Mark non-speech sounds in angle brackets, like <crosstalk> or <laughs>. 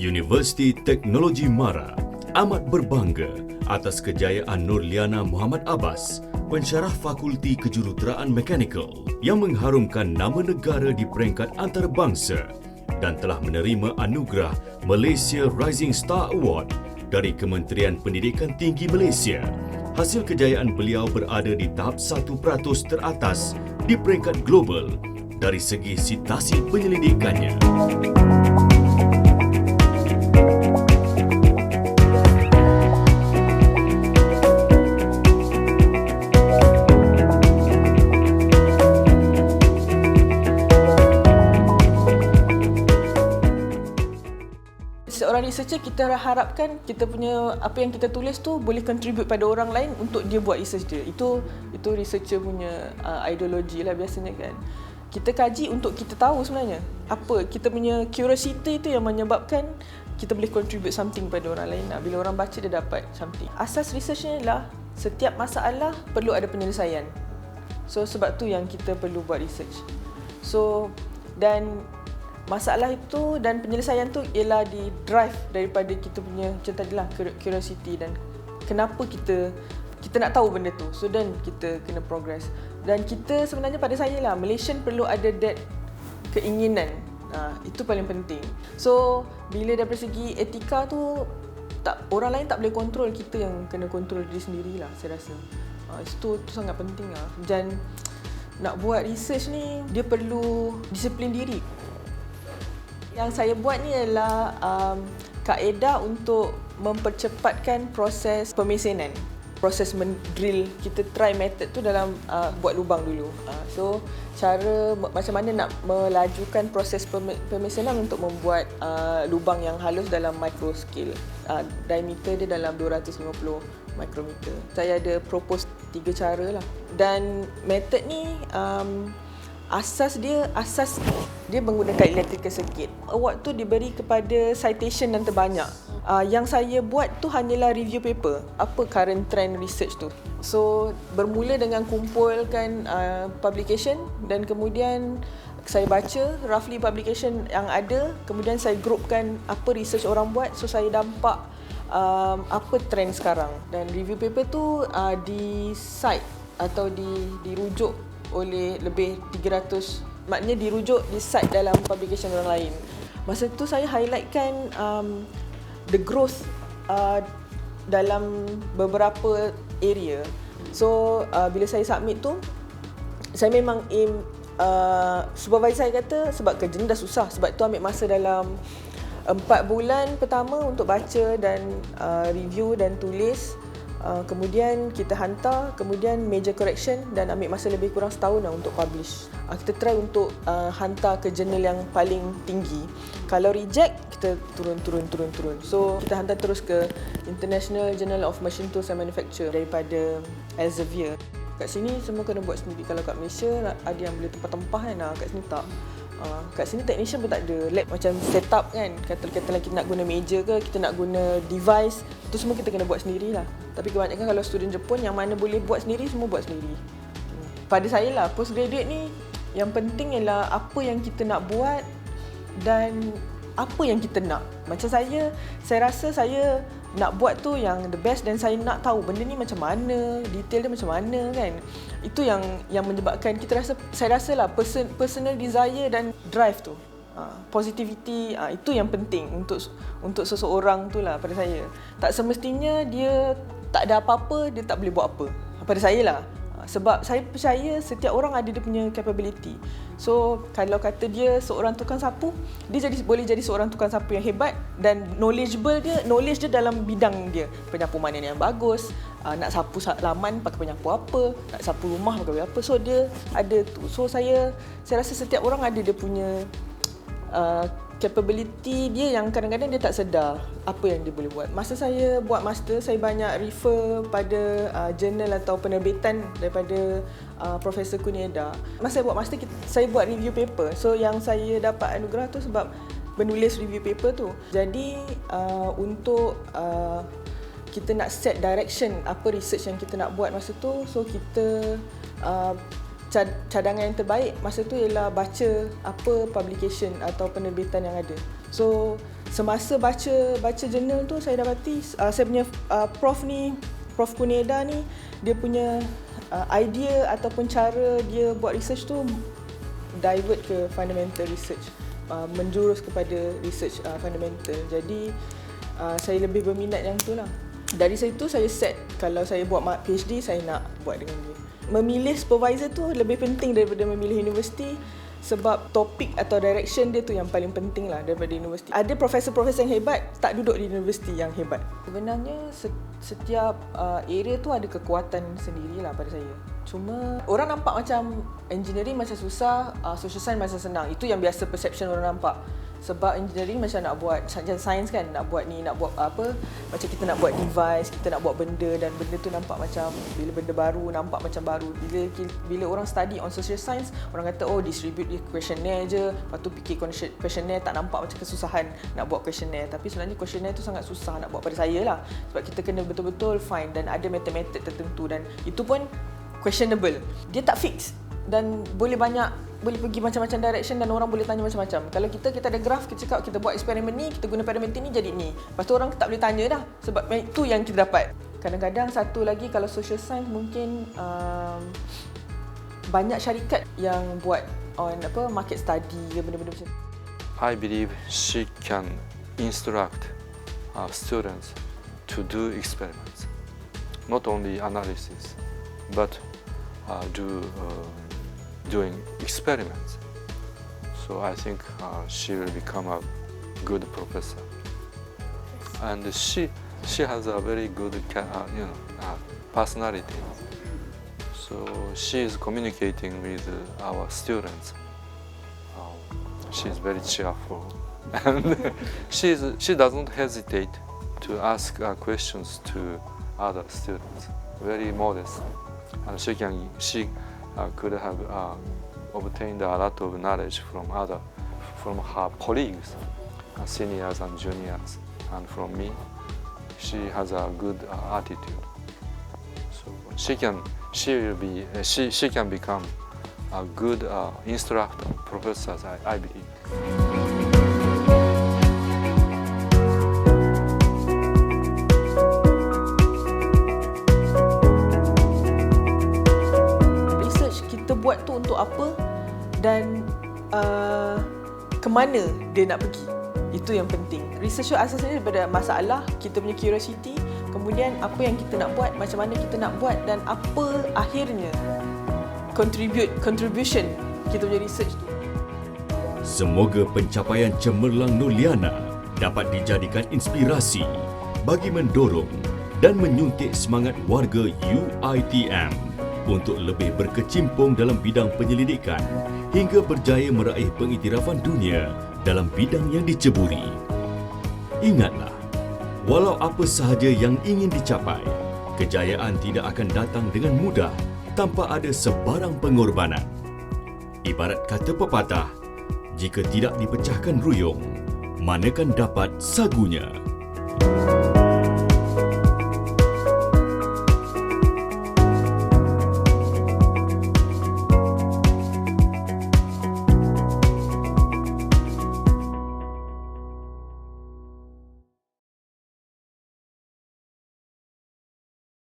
Universiti Teknologi Mara amat berbangga atas kejayaan Nurliana Muhammad Abbas, pensyarah Fakulti Kejuruteraan Mekanikal yang mengharumkan nama negara di peringkat antarabangsa dan telah menerima anugerah Malaysia Rising Star Award dari Kementerian Pendidikan Tinggi Malaysia. Hasil kejayaan beliau berada di tahap 1% teratas di peringkat global dari segi sitasi penyelidikannya. Researcher kita harapkan kita punya apa yang kita tulis tu boleh contribute pada orang lain untuk dia buat research dia. Itu itu researcher punya uh, ideologi lah biasanya kan. Kita kaji untuk kita tahu sebenarnya apa kita punya curiosity itu yang menyebabkan kita boleh contribute something pada orang lain. Nah, bila orang baca dia dapat something. Asas researchnya ialah setiap masalah perlu ada penyelesaian. So sebab tu yang kita perlu buat research. So dan masalah itu dan penyelesaian tu ialah di drive daripada kita punya macam tadi lah curiosity dan kenapa kita kita nak tahu benda tu. So then kita kena progress. Dan kita sebenarnya pada saya lah Malaysian perlu ada that keinginan. Ha, itu paling penting. So bila dari segi etika tu tak orang lain tak boleh kontrol kita yang kena kontrol diri sendiri lah saya rasa. Ha, itu, itu sangat penting lah. Dan nak buat research ni dia perlu disiplin diri yang saya buat ni adalah um, kaedah untuk mempercepatkan proses pemesenan proses mendrill. Kita try method tu dalam uh, buat lubang dulu. Uh, so cara macam mana nak melajukan proses pemesenan untuk membuat uh, lubang yang halus dalam micro scale uh, diameter dia dalam 250 micrometer. Saya ada propose tiga cara lah. Dan method ni um, asas dia asas dia menggunakan electrical circuit. Award tu diberi kepada citation yang terbanyak. Uh, yang saya buat tu hanyalah review paper. Apa current trend research tu. So bermula dengan kumpulkan uh, publication dan kemudian saya baca roughly publication yang ada, kemudian saya groupkan apa research orang buat so saya dampak um, apa trend sekarang dan review paper tu uh, di site atau di dirujuk oleh lebih 300 maknanya dirujuk di site dalam publication orang lain. Masa tu saya highlightkan um, the growth uh, dalam beberapa area. So uh, bila saya submit tu saya memang aim uh, supervisor saya kata sebab kerja ni dah susah sebab tu ambil masa dalam 4 bulan pertama untuk baca dan uh, review dan tulis Uh, kemudian kita hantar, kemudian major correction dan ambil masa lebih kurang setahun lah untuk publish. Uh, kita try untuk uh, hantar ke jurnal yang paling tinggi. Kalau reject, kita turun, turun, turun, turun. So, kita hantar terus ke International Journal of Machine Tools and Manufacture daripada Elsevier. Kat sini semua kena buat sendiri. Kalau kat Malaysia ada yang boleh tempah-tempah kan, kat sini tak. Uh, kat sini technician pun tak ada. Lab macam setup kan kata-kata kita nak guna meja ke kita nak guna device tu semua kita kena buat sendiri lah. Tapi kebanyakan kalau student Jepun yang mana boleh buat sendiri semua buat sendiri. Pada saya lah postgraduate ni yang penting ialah apa yang kita nak buat dan apa yang kita nak. Macam saya saya rasa saya nak buat tu yang the best dan saya nak tahu benda ni macam mana, detail dia macam mana kan. Itu yang yang menyebabkan kita rasa saya rasa lah person, personal desire dan drive tu. Uh, positivity uh, itu yang penting untuk untuk seseorang tu lah pada saya. Tak semestinya dia tak ada apa-apa dia tak boleh buat apa. Pada saya lah. Sebab saya percaya setiap orang ada dia punya capability. So kalau kata dia seorang tukang sapu, dia jadi boleh jadi seorang tukang sapu yang hebat dan knowledgeable dia, knowledge dia dalam bidang dia. Penyapu mana yang bagus, uh, nak sapu laman pakai penyapu apa, nak sapu rumah pakai apa. So dia ada tu. So saya saya rasa setiap orang ada dia punya uh, capability dia yang kadang-kadang dia tak sedar apa yang dia boleh buat. Masa saya buat master, saya banyak refer pada uh, jurnal atau penerbitan daripada uh, Profesor Kunieda. Masa saya buat master, kita, saya buat review paper. So yang saya dapat anugerah tu sebab menulis review paper tu. Jadi uh, untuk uh, kita nak set direction apa research yang kita nak buat masa tu, so kita uh, cadangan yang terbaik masa tu ialah baca apa publication atau penerbitan yang ada. So semasa baca baca jurnal tu saya dapati uh, saya punya uh, prof ni Prof Kuneda ni dia punya uh, idea ataupun cara dia buat research tu divert ke fundamental research uh, menjurus kepada research uh, fundamental. Jadi uh, saya lebih berminat yang tu lah. Dari situ saya set kalau saya buat PhD saya nak buat dengan dia. Memilih supervisor tu lebih penting daripada memilih universiti sebab topik atau direction dia tu yang paling penting lah daripada universiti. Ada profesor-profesor yang hebat tak duduk di universiti yang hebat. Sebenarnya setiap uh, area tu ada kekuatan sendirilah pada saya. Cuma orang nampak macam engineering macam susah, uh, social science macam senang. Itu yang biasa perception orang nampak sebab engineering macam nak buat macam sains kan nak buat ni nak buat apa macam kita nak buat device kita nak buat benda dan benda tu nampak macam bila benda baru nampak macam baru. Bila bila orang study on social science orang kata oh distribute questionnaire je. Lepas tu fikir questionnaire tak nampak macam kesusahan nak buat questionnaire. Tapi sebenarnya questionnaire tu sangat susah nak buat pada saya lah. Sebab kita kena betul-betul find dan ada method-method tertentu dan itu pun questionable. Dia tak fix dan boleh banyak boleh pergi macam-macam direction dan orang boleh tanya macam-macam. Kalau kita kita ada graf, kita cakap kita buat eksperimen ni, kita guna parameter ni jadi ni. Lepas tu orang tak boleh tanya dah sebab itu yang kita dapat. Kadang-kadang satu lagi kalau social science mungkin um, banyak syarikat yang buat on apa market study ke benda-benda macam I believe she can instruct uh, students to do experiments. Not only analysis, but uh, do uh, doing experiments. So I think uh, she will become a good professor. And she she has a very good uh, you know uh, personality. So she is communicating with our students. Um, she is very cheerful, <laughs> and she is, she doesn't hesitate to ask uh, questions to other students. Very modest, and she can she could have uh, obtained a lot of knowledge from other, from her colleagues, uh, seniors and juniors, and from me. She has a good attitude. So she can, she will be, she, she can become a good instructor, professor, I, I believe. Untuk apa dan uh, ke mana dia nak pergi. Itu yang penting. Research asasnya daripada masalah, kita punya curiosity, kemudian apa yang kita nak buat, macam mana kita nak buat dan apa akhirnya contribute contribution kita punya research tu. Semoga pencapaian cemerlang Nuliana dapat dijadikan inspirasi bagi mendorong dan menyuntik semangat warga UiTM untuk lebih berkecimpung dalam bidang penyelidikan hingga berjaya meraih pengiktirafan dunia dalam bidang yang diceburi. Ingatlah, walau apa sahaja yang ingin dicapai, kejayaan tidak akan datang dengan mudah tanpa ada sebarang pengorbanan. Ibarat kata pepatah, jika tidak dipecahkan ruyung, manakan dapat sagunya.